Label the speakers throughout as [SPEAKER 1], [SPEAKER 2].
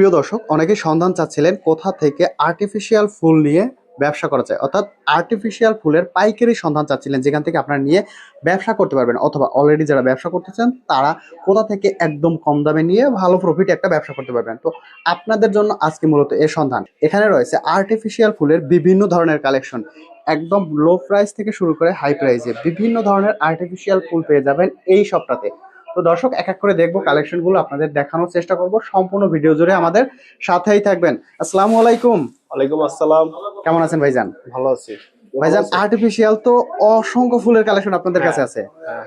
[SPEAKER 1] প্রিয় দর্শক, অনেকেই সন্ধান চাচ্ছিলেন কোথা থেকে আর্টিফিশিয়াল ফুল নিয়ে ব্যবসা করা যায়। অর্থাৎ আর্টিফিশিয়াল ফুলের পাইকারি সন্ধান চাচ্ছিলেন, যেখান থেকে আপনারা নিয়ে ব্যবসা করতে পারবেন। অথবা অলরেডি যারা ব্যবসা করতেছেন তারা কোথা থেকে একদম কম দামে নিয়ে ভালো প্রফিট একটা ব্যবসা করতে পারবেন। তো আপনাদের জন্য আজকে মূলত এ সন্ধান। এখানে রয়েছে আর্টিফিশিয়াল ফুলের বিভিন্ন ধরনের কালেকশন একদম লো প্রাইস থেকে শুরু করে হাই প্রাইসে বিভিন্ন ধরনের আর্টিফিশিয়াল ফুল পেয়ে যাবেন এই সপ্তাহে তো দর্শক এক এক করে দেখব কালেকশনগুলো আপনাদের দেখানোর চেষ্টা করব। সম্পূর্ণ ভিডিও জুড়ে আমাদের সাথেই থাকবেন। আসসালামু আলাইকুম।
[SPEAKER 2] ওয়ালাইকুম আসসালাম।
[SPEAKER 1] কেমন আছেন ভাইজান?
[SPEAKER 2] ভালো আছি।
[SPEAKER 1] ভাইজান আর্টিফিশিয়াল তো অসংখ্য ফুলের কালেকশন আপনাদের কাছে আছে।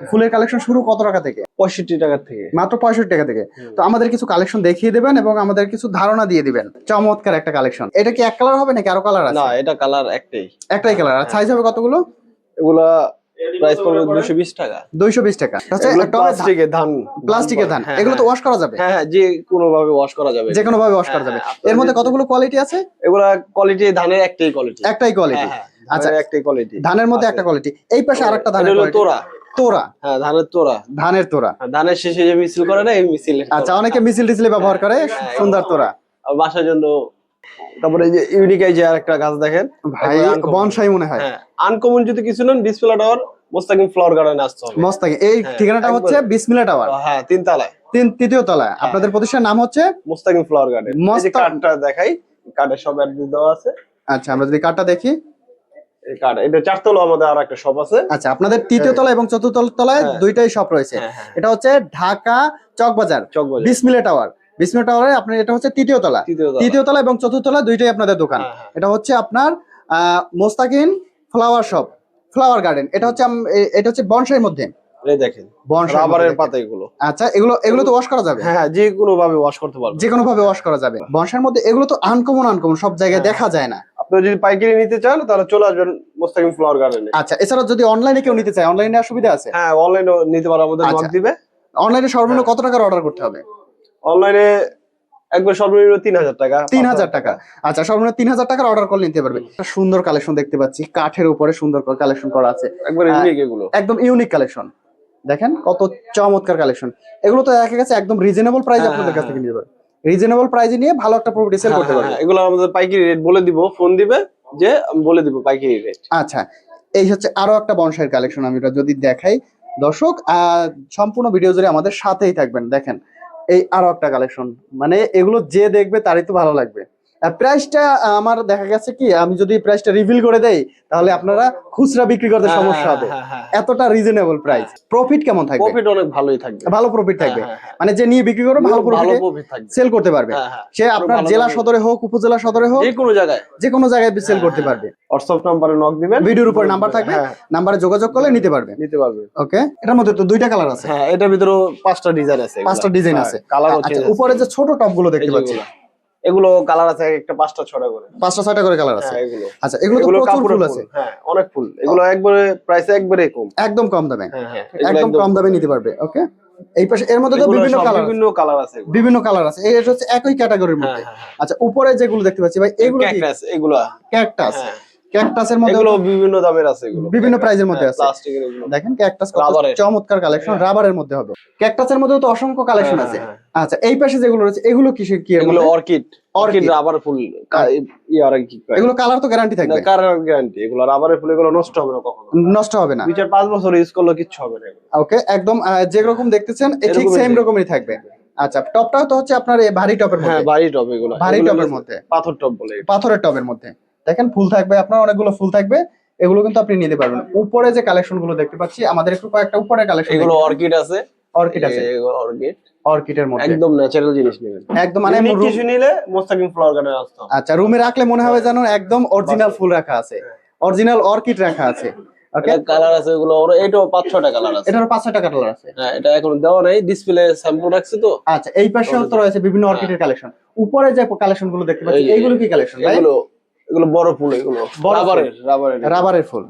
[SPEAKER 1] ফুলের কালেকশন শুরু কত টাকা থেকে?
[SPEAKER 2] পঁয়ষট্টি টাকার থেকে।
[SPEAKER 1] মাত্র পঁয়ষট্টি টাকা থেকে। তো আমাদের কিছু কালেকশন দেখিয়ে দেবেন এবং আমাদের কিছু ধারণা দিয়ে দিবেন। চমৎকার একটা কালেকশন এটা কি এক কালার হবে নাকি আরও কালার আছে?
[SPEAKER 2] না এটা কালার একটাই।
[SPEAKER 1] একটাই কালার আর সাইজ হবে কতগুলো?
[SPEAKER 2] এগুলা প্রাইস পড়বে দুশো বিশ টাকা।
[SPEAKER 1] দুইশো বিশ টাকা। আচ্ছা,
[SPEAKER 2] প্লাস্টিকের ধান
[SPEAKER 1] প্লাস্টিকের ধান
[SPEAKER 2] হ্যাঁ,
[SPEAKER 1] এগুলো তো
[SPEAKER 2] হ্যাঁ।
[SPEAKER 1] ওয়াশ করা যাবে?
[SPEAKER 2] হ্যাঁ হ্যাঁ যে কোনো ভাবে ওয়াশ করা যাবে।
[SPEAKER 1] যে কোনো ভাবে ওয়াশ করা যাবে।
[SPEAKER 2] হ্যাঁ,
[SPEAKER 1] এর মধ্যে কতগুলো কোয়ালিটি আছে?
[SPEAKER 2] এগুলা কোয়ালিটি ধানের একটাই কোয়ালিটি
[SPEAKER 1] একটাই কোয়ালিটি আচ্ছা।
[SPEAKER 2] আচ্ছা একটাই কোয়ালিটি
[SPEAKER 1] ধানের মধ্যে একটা কোয়ালিটি এই পাশে আরেকটা ধানের
[SPEAKER 2] হলো। তোরা
[SPEAKER 1] তোরা
[SPEAKER 2] হ্যাঁ ধানের তোরা
[SPEAKER 1] ধানের তোরা
[SPEAKER 2] ধানের শেষে যে মিছিল করে না এই মিছিল
[SPEAKER 1] আচ্ছা অনেকে মিছিল টিসিলে ব্যবহার করে সুন্দর তোরা
[SPEAKER 2] বাসার জন্য তারপরে যে ইউনিক এই যে আরেকটা গাছ দেখেন
[SPEAKER 1] ভাই বনসাই মনে হয়।
[SPEAKER 2] হ্যাঁ আনকমন যদি কিছু নেন ডিসপ্লে টাওয়ার মোস্তাকিম ফ্লাওয়ার গার্ডেনে আসতে হবে।
[SPEAKER 1] মস্তাকি এই
[SPEAKER 2] হ্যাঁ,
[SPEAKER 1] ঠিকানাটা হচ্ছে। বিসমিল্লা টাওয়ার।
[SPEAKER 2] হ্যাঁ তিন তলায়।
[SPEAKER 1] তিন তৃতীয় তলায়। আপনাদের প্রতিষ্ঠানের নাম হচ্ছে
[SPEAKER 2] মোস্তাকিম ফ্লাওয়ার গার্ডেন। এই কার্ডটা দেখাই কার্ডে সব অ্যাড্রেস দেওয়া আছে।
[SPEAKER 1] আচ্ছা আমরা যদি কার্ডটা দেখি।
[SPEAKER 2] এটা চারতলা আমাদের আর একটা শপ আছে।
[SPEAKER 1] আচ্ছা আপনাদের তৃতীয় তলা এবং চতুর্থ তলায়
[SPEAKER 2] হ্যাঁ।
[SPEAKER 1] দুইটাই শপ রয়েছে।
[SPEAKER 2] হ্যাঁ, হ্যাঁ।
[SPEAKER 1] এটা হচ্ছে ঢাকা চকবাজার
[SPEAKER 2] চকবাজার।
[SPEAKER 1] বিসমিল্লা টাওয়ার। বিসমিল্লা টাওয়ারে আপনার এটা হচ্ছে তৃতীয় তলা।
[SPEAKER 2] তৃতীয় তলা।
[SPEAKER 1] এবং চতুর্থ তলা দুইটাই আপনাদের দোকান।
[SPEAKER 2] হ্যাঁ, হ্যাঁ।
[SPEAKER 1] এটা হচ্ছে আপনার Mostakin flower shop flower garden. এটা হচ্ছে এটা হচ্ছে বনসাইয়ের মধ্যে।
[SPEAKER 2] এই দেখেন
[SPEAKER 1] বনসাই
[SPEAKER 2] রাবারের পাতা এগুলো
[SPEAKER 1] আচ্ছা এগুলো এগুলো তো ওয়াশ করা যাবে?
[SPEAKER 2] হ্যাঁ হ্যাঁ যে কোনো ভাবে ওয়াশ করতে পারবেন।
[SPEAKER 1] যে কোনো ভাবে ওয়াশ করা যাবে। বনসাইয়ের মধ্যে এগুলো তো আনকমন আনকমন সব জায়গায়
[SPEAKER 2] হ্যাঁ।
[SPEAKER 1] দেখা যায় না।
[SPEAKER 2] আপনারা যদি পাইকারি নিতে চান তাহলে চলে আসবেন মোস্তাকিম ফ্লাওয়ার গার্ডেনে।
[SPEAKER 1] আচ্ছা এছাড়া যদি অনলাইনে কেউ নিতে চায় অনলাইনে সুবিধা আছে?
[SPEAKER 2] হ্যাঁ অনলাইনে নিতে পারো আমাদের
[SPEAKER 1] আচ্ছা।
[SPEAKER 2] দিবে।
[SPEAKER 1] অনলাইনে সর্বনিম্ন
[SPEAKER 2] হ্যাঁ।
[SPEAKER 1] কত টাকার অর্ডার করতে হবে?
[SPEAKER 2] অনলাইনে একবার সর্বনিম্ন তিন হাজার টাকা
[SPEAKER 1] তিন হাজার টাকা। আচ্ছা সর্বনিম্ন তিন হাজার টাকার অর্ডার করলে নিতে পারবে। সুন্দর কালেকশন দেখতে পাচ্ছি কাঠের উপরে সুন্দর কালেকশন করা আছে।
[SPEAKER 2] একবার
[SPEAKER 1] হ্যাঁ।
[SPEAKER 2] ইউনিক এগুলো।
[SPEAKER 1] একদম ইউনিক কালেকশন দেখেন কত চমৎকার কালেকশন এগুলো তো দেখা গেছে একদম রিজনেবল প্রাইস
[SPEAKER 2] হ্যাঁ,
[SPEAKER 1] আপনাদের কাছ
[SPEAKER 2] হ্যাঁ,
[SPEAKER 1] থেকে নিতে পারবে। রিজনেবল প্রাইসে নিয়ে ভালো একটা প্রফিট সেল করতে
[SPEAKER 2] হ্যাঁ,
[SPEAKER 1] পারবে।
[SPEAKER 2] হ্যাঁ, এগুলো আমাদের পাইকারি রেট বলে দিব ফোন দিবে যে বলে দিব পাইকারি রেট
[SPEAKER 1] আচ্ছা এই হচ্ছে আরও একটা বনসাইয়ের কালেকশন আমি এটা যদি দেখাই। দর্শক আহ, সম্পূর্ণ ভিডিও জুড়ে আমাদের সাথেই থাকবেন। দেখেন এই আরও একটা কালেকশন মানে এগুলো যে দেখবে তারই তো ভালো লাগবে। প্রাইসটা আমার দেখা গেছে কি আমি যদি প্রাইসটা রিভিল করে দেই তাহলে আপনারা খুচরা বিক্রি করতে
[SPEAKER 2] হ্যাঁ,
[SPEAKER 1] সমস্যা হবে। এতটা রিজনেবল প্রাইস প্রফিট কেমন থাকবে?
[SPEAKER 2] প্রফিট অনেক ভালোই থাকবে।
[SPEAKER 1] ভালো প্রফিট থাকবে।
[SPEAKER 2] হ্যাঁ, হ্যাঁ,
[SPEAKER 1] মানে যে নিয়ে বিক্রি করবে ভালো
[SPEAKER 2] হ্যাঁ।
[SPEAKER 1] প্রফিটে সেল করতে পারবে।
[SPEAKER 2] হ্যাঁ, হ্যাঁ।
[SPEAKER 1] সে আপনার জেলা সদরে হোক উপজেলা সদরে হোক
[SPEAKER 2] যে কোনো জায়গায়
[SPEAKER 1] যে কোনো জায়গায় সেল করতে
[SPEAKER 2] হ্যাঁ,
[SPEAKER 1] পারবে।
[SPEAKER 2] হোয়াটসঅ্যাপ নাম্বারে নক দিবেন।
[SPEAKER 1] ভিডিওর উপর নাম্বার থাকবে।
[SPEAKER 2] হ্যাঁ,
[SPEAKER 1] নাম্বারে যোগাযোগ করলে নিতে পারবে।
[SPEAKER 2] নিতে পারবে।
[SPEAKER 1] ওকে এটার মধ্যে তো দুইটা কালার আছে।
[SPEAKER 2] হ্যাঁ এটার ভিতরে পাঁচটা ডিজাইন আছে
[SPEAKER 1] পাঁচটা ডিজাইন আছে।
[SPEAKER 2] কালার
[SPEAKER 1] আচ্ছা উপরে যে ছোট টপগুলো দেখতে পাচ্ছি।
[SPEAKER 2] এগুলো কালার আছে একটা পাঁচটা ছটা করে।
[SPEAKER 1] পাঁচটা ছটা করে কালার আছে।
[SPEAKER 2] হ্যাঁ এগুলো।
[SPEAKER 1] আচ্ছা এগুলো তো প্রচুর ফুল আছে।
[SPEAKER 2] হ্যাঁ অনেক ফুল। এগুলো একবারে প্রাইস একবারে কম।
[SPEAKER 1] একদম কম দামে।
[SPEAKER 2] হ্যাঁ হ্যাঁ
[SPEAKER 1] একদম কম দামে নিতে পারবে ওকে এই পাশে এর মধ্যে তো বিভিন্ন কালার
[SPEAKER 2] বিভিন্ন কালার আছে
[SPEAKER 1] বিভিন্ন কালার আছে। এই এটা হচ্ছে একই ক্যাটাগরির মধ্যে। আচ্ছা উপরে যেগুলো দেখতে পাচ্ছি ভাই এগুলো
[SPEAKER 2] ক্যাকটাস এগুলো।
[SPEAKER 1] ক্যাকটাস। ক্যাকটাসের মধ্যে
[SPEAKER 2] এগুলো বিভিন্ন দামের আছে এগুলো।
[SPEAKER 1] বিভিন্ন প্রাইজের মধ্যে আছে।
[SPEAKER 2] প্লাস্টিকের এগুলো।
[SPEAKER 1] দেখেন ক্যাকটাস কত চমৎকার কালেকশন রাবারের মধ্যে হবে। ক্যাকটাসের মধ্যেও তো অসংখ্য কালেকশন
[SPEAKER 2] হ্যাঁ,
[SPEAKER 1] আছে।
[SPEAKER 2] হ্যাঁ,
[SPEAKER 1] আচ্ছা এই পাশে যেগুলো রয়েছে এগুলো কিসের কি
[SPEAKER 2] এগুলো অর্কিড অর্কিড রাবার ফুল কা- ই আর কি
[SPEAKER 1] এগুলো কালার তো গ্যারান্টি থাকবে।
[SPEAKER 2] কালার গ্যারান্টি এগুলো রাবারের ফুল এগুলো নষ্ট হবে না কখনো।
[SPEAKER 1] নষ্ট হবে না।
[SPEAKER 2] দুই চার পাঁচ বছর ইউজ করলে কিচ্ছু হবে না
[SPEAKER 1] ওকে একদম যে রকম দেখতেছেন ঠিক সেম। রকমই থাকবে। আচ্ছা টপটাও তো হচ্ছে আপনার এই ভারী টপের
[SPEAKER 2] হ্যাঁ
[SPEAKER 1] মধ্যে।
[SPEAKER 2] ভারী টপ এগুলো।
[SPEAKER 1] ভারী টপের মধ্যে।
[SPEAKER 2] পাথর টপ বলে।
[SPEAKER 1] পাথরের টবের মধ্যে। দেখেন ফুল থাকবে আপনার অনেকগুলো ফুল থাকবে এগুলো কিন্তু আপনি নিতে পারবেন। উপরে যে কালেকশনগুলো দেখতে পাচ্ছি আমাদের একটু কয়েকটা উপরে কালেকশন
[SPEAKER 2] এগুলো অর্কিড আছে।
[SPEAKER 1] অর্কিড আছে।
[SPEAKER 2] অর্কিড
[SPEAKER 1] অর্কিডের মধ্যে।
[SPEAKER 2] একদম ন্যাচারাল জিনিস নেবেন।
[SPEAKER 1] একদম মানে
[SPEAKER 2] কিছু নিলে মোস্তাকিম ফ্লাওয়ার গার্ডেন আসতে
[SPEAKER 1] আচ্ছা রুমে রাখলে মনে হবে যেন একদম অরিজিনাল ফুল রাখা আছে। অরিজিনাল অর্কিড রাখা আছে। ওকে
[SPEAKER 2] কালার আছে এগুলো ওর এটাও পাঁচ ছটা কালার আছে।
[SPEAKER 1] এটার পাঁচ ছয়টা কালার আছে।
[SPEAKER 2] হ্যাঁ এটা এখন দেওয়া নাই ডিসপ্লে স্যাম্পল রাখছি তো।
[SPEAKER 1] আচ্ছা এই পাশেও তো রয়েছে বিভিন্ন অর্কিডের কালেকশন উপরে যে কালেকশনগুলো দেখতে পাচ্ছি
[SPEAKER 2] এই
[SPEAKER 1] এইগুলো কি কালেকশন ভাই?
[SPEAKER 2] এগুলো এগুলো বড় ফুল এগুলো। রাবারের রাবারের।
[SPEAKER 1] রাবারের ফুল।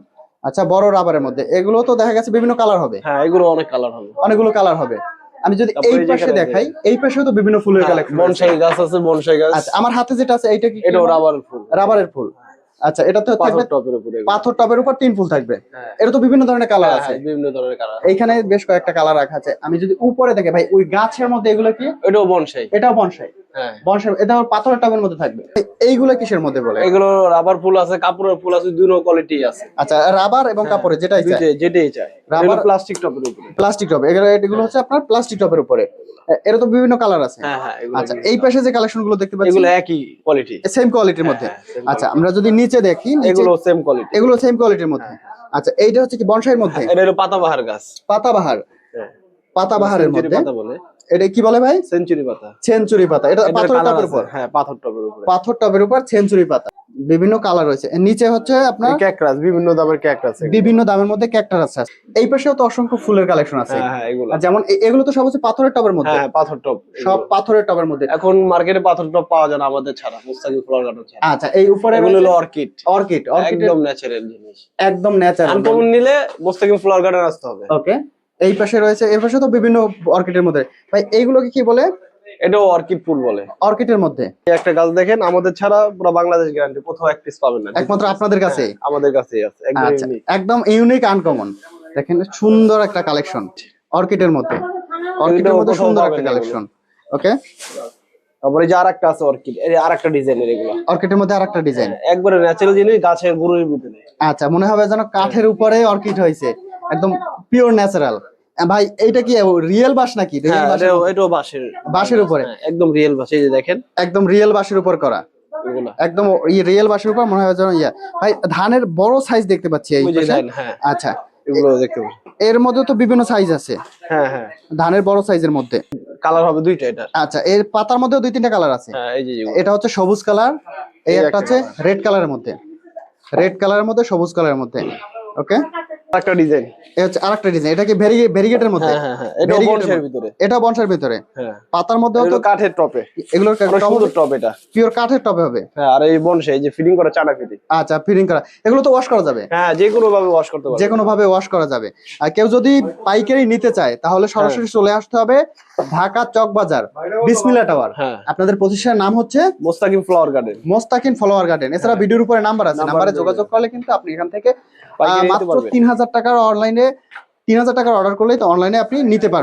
[SPEAKER 1] আচ্ছা বড় রাবারের মধ্যে। এগুলো তো দেখা গেছে বিভিন্ন কালার হবে।
[SPEAKER 2] হ্যাঁ এগুলো অনেক কালার হবে।
[SPEAKER 1] অনেকগুলো কালার হবে। আমি যদি এই পাশে দেখাই এই পাশেও তো বিভিন্ন ফুলের কালেকশন
[SPEAKER 2] বনসাই গাছ আছে বনসাই গাছ।
[SPEAKER 1] আচ্ছা আমার হাতে যেটা আছে এইটা কি
[SPEAKER 2] এটাও রাবারের ফুল।
[SPEAKER 1] রাবারের ফুল। আচ্ছা এটা তো
[SPEAKER 2] পাথর টপের উপরে
[SPEAKER 1] পাথর টবের উপর তিন ফুল থাকবে।
[SPEAKER 2] হ্যাঁ।
[SPEAKER 1] এটা তো বিভিন্ন ধরনের কালার
[SPEAKER 2] হ্যাঁ,
[SPEAKER 1] আছে।
[SPEAKER 2] হ্যাঁ, বিভিন্ন ধরনের কালার
[SPEAKER 1] এইখানে বেশ কয়েকটা কালার রাখা আছে। আমি যদি উপরে দেখে ভাই ওই গাছের মধ্যে এগুলো কি?
[SPEAKER 2] এটাও বনসাই।
[SPEAKER 1] এটাও বনসাই।
[SPEAKER 2] হ্যাঁ
[SPEAKER 1] বনসাই এটা আবার পাথরের টবের মধ্যে থাকবে। এইগুলো কিসের মধ্যে বলে?
[SPEAKER 2] এগুলো রাবার ফুল আছে কাপড়ের ফুল আছে দুই কোয়ালিটি আছে।
[SPEAKER 1] আচ্ছা রাবার এবং কাপড়ে যেটাই চাই
[SPEAKER 2] যেটাই চাই রাবার প্লাস্টিক টপের উপরে।
[SPEAKER 1] প্লাস্টিক টপ এগুলো এগুলো হচ্ছে আপনার প্লাস্টিক টপের উপরে। এর তো বিভিন্ন কালার আছে।
[SPEAKER 2] হ্যাঁ হ্যাঁ
[SPEAKER 1] আচ্ছা এই পাশে যে কালেকশনগুলো দেখতে পাচ্ছি
[SPEAKER 2] এগুলো একই কোয়ালিটি
[SPEAKER 1] সেম কোয়ালিটির মধ্যে।
[SPEAKER 2] হ্যাঁ,
[SPEAKER 1] আচ্ছা আমরা যদি নিচে দেখি
[SPEAKER 2] এগুলো সেম কোয়ালিটি
[SPEAKER 1] এগুলো সেম কোয়ালিটির মধ্যে। আচ্ছা এইটা হচ্ছে কি বনসাইয়ের মধ্যে?
[SPEAKER 2] এটা হলো পাতাবাহার গাছ।
[SPEAKER 1] পাতাবাহার।
[SPEAKER 2] হ্যাঁ।
[SPEAKER 1] পাতাবাহারের মধ্যে।
[SPEAKER 2] পাতা বলে।
[SPEAKER 1] এটা কি বলে ভাই?
[SPEAKER 2] সেঞ্চুরি পাতা।
[SPEAKER 1] সেঞ্চুরি পাতা। এটা পাথর টপের উপর।
[SPEAKER 2] হ্যাঁ পাথর টপের উপরে।
[SPEAKER 1] পাথর টপের উপর সেঞ্চুরি পাতা। বিভিন্ন কালার রয়েছে। নিচে হচ্ছে আপনার
[SPEAKER 2] ক্যাকটাস বিভিন্ন দামের ক্যাকটাস
[SPEAKER 1] বিভিন্ন দামের মধ্যে ক্যাক্টার আছে। এই পাশেও তো অসংখ্য ফুলের কালেকশন আছে।
[SPEAKER 2] হ্যাঁ হ্যাঁ এগুলো
[SPEAKER 1] যেমন এগুলো তো সব হচ্ছে পাথরের টবের মধ্যে।
[SPEAKER 2] হ্যাঁ পাথর টপ
[SPEAKER 1] সব পাথরের টবের মধ্যে।
[SPEAKER 2] এখন মার্কেটে পাথর টপ পাওয়া যায় না আমাদের ছাড়া। মুস্তাকিম ফ্লাওয়ার গার্ডেন ছাড়া।
[SPEAKER 1] আচ্ছা এই উপরে
[SPEAKER 2] এগুলো হলো অর্কিড
[SPEAKER 1] অর্কিড অর্কিড
[SPEAKER 2] একদম ন্যাচারাল জিনিস।
[SPEAKER 1] একদম ন্যাচারাল
[SPEAKER 2] আনকমন নিলে মুস্তাকিম ফ্লাওয়ার গার্ডেন আসতে হবে।
[SPEAKER 1] ওকে এই পাশে রয়েছে এই পাশে তো বিভিন্ন অর্কিডের মধ্যে। ভাই এইগুলোকে কি বলে?
[SPEAKER 2] এটাও অর্কিড ফুল বলে।
[SPEAKER 1] অর্কিডের মধ্যে।
[SPEAKER 2] একটা গাছ দেখেন আমাদের ছাড়া পুরো বাংলাদেশ গ্যারান্টি কোথাও এক পিস পাবেন না।
[SPEAKER 1] একমাত্র আপনাদের কাছে
[SPEAKER 2] হ্যাঁ, আমাদের কাছেই আছে একদম
[SPEAKER 1] আচ্ছা একদম ইউনিক আনকমন দেখেন সুন্দর একটা কালেকশন অর্কিডের মধ্যে। অর্কিডের মধ্যে সুন্দর একটা কালেকশন ওকে
[SPEAKER 2] তারপরে যে আরেকটা আছে অর্কিড এই আরেকটা ডিজাইনের এগুলো।
[SPEAKER 1] অর্কিডের মধ্যে আরেকটা ডিজাইন
[SPEAKER 2] একবারে ন্যাচারাল জিনিস গাছের গুঁড়োর ভিতরে।
[SPEAKER 1] আচ্ছা মনে হবে যেন কাঠের উপরে অর্কিড হয়েছে। একদম পিওর ন্যাচারাল ভাই এটা কি রিয়েল বাস নাকি? রিয়েল বাসের
[SPEAKER 2] এটাও বাঁশের।
[SPEAKER 1] উপরে?
[SPEAKER 2] হ্যাঁ, একদম রিয়েল বাঁশ এই যে দেখেন।
[SPEAKER 1] একদম রিয়েল বাসের উপর করা। একদম রিয়েল বাসের উপর মনে হয় যেন ইয়া। ভাই ধানের বড় সাইজ দেখতে পাচ্ছি এই
[SPEAKER 2] হ্যাঁ।
[SPEAKER 1] আচ্ছা।
[SPEAKER 2] এগুলো দেখতে
[SPEAKER 1] এর মধ্যে তো বিভিন্ন সাইজ আছে।
[SPEAKER 2] হ্যাঁ হ্যাঁ।
[SPEAKER 1] ধানের বড় সাইজের মধ্যে।
[SPEAKER 2] কালার হবে দুইটা এটা।
[SPEAKER 1] আচ্ছা এর পাতার মধ্যেও দুই তিনটা কালার আছে।
[SPEAKER 2] হ্যাঁ এই যে
[SPEAKER 1] এটা হচ্ছে সবুজ কালার এই একটা হচ্ছে রেড কালারের মধ্যে। রেড কালারের মধ্যে সবুজ কালারের মধ্যে। ওকে
[SPEAKER 2] একটা ডিজাইন।
[SPEAKER 1] হচ্ছে আরেকটা ডিজাইন এটা কি ভেরিগেটের মধ্যে?
[SPEAKER 2] হ্যাঁ হ্যাঁ হ্যাঁ
[SPEAKER 1] মধ্যে।
[SPEAKER 2] ভিতরে।
[SPEAKER 1] এটা বনসার ভিতরে।
[SPEAKER 2] হ্যাঁ।
[SPEAKER 1] পাতার মধ্যেও তো
[SPEAKER 2] কাঠের টপে
[SPEAKER 1] এগুলোর
[SPEAKER 2] সুন্দর টপ এটা।
[SPEAKER 1] পিওর কাঠের টবে হবে।
[SPEAKER 2] হ্যাঁ আর এই বনসে এই যে ফিটিং করা চানা ফিটিং
[SPEAKER 1] আচ্ছা ফিটিং করা। এগুলো তো ওয়াশ করা যাবে।
[SPEAKER 2] হ্যাঁ যে কোনো ভাবে ওয়াশ করতে পারবে।
[SPEAKER 1] যে কোনো ভাবে ওয়াশ করা যাবে। আর কেউ যদি পাইকারি নিতে চায় তাহলে সরাসরি চলে আসতে হবে ঢাকা চক বাজার বিসমিল্লা টাওয়ার আপনাদের প্রতিষ্ঠানের নাম হচ্ছে
[SPEAKER 2] Mostakim flower garden
[SPEAKER 1] Mostakin flower garden এছাড়া ভিডিওর উপরে নাম্বার আছে।
[SPEAKER 2] নাম্বারে
[SPEAKER 1] যোগাযোগ করলে কিন্তু আপনি এখান থেকে মাত্র। তিন হাজার টাকার অনলাইনে তিন হাজার টাকার অর্ডার করলেই তো অনলাইনে আপনি নিতে পারবেন।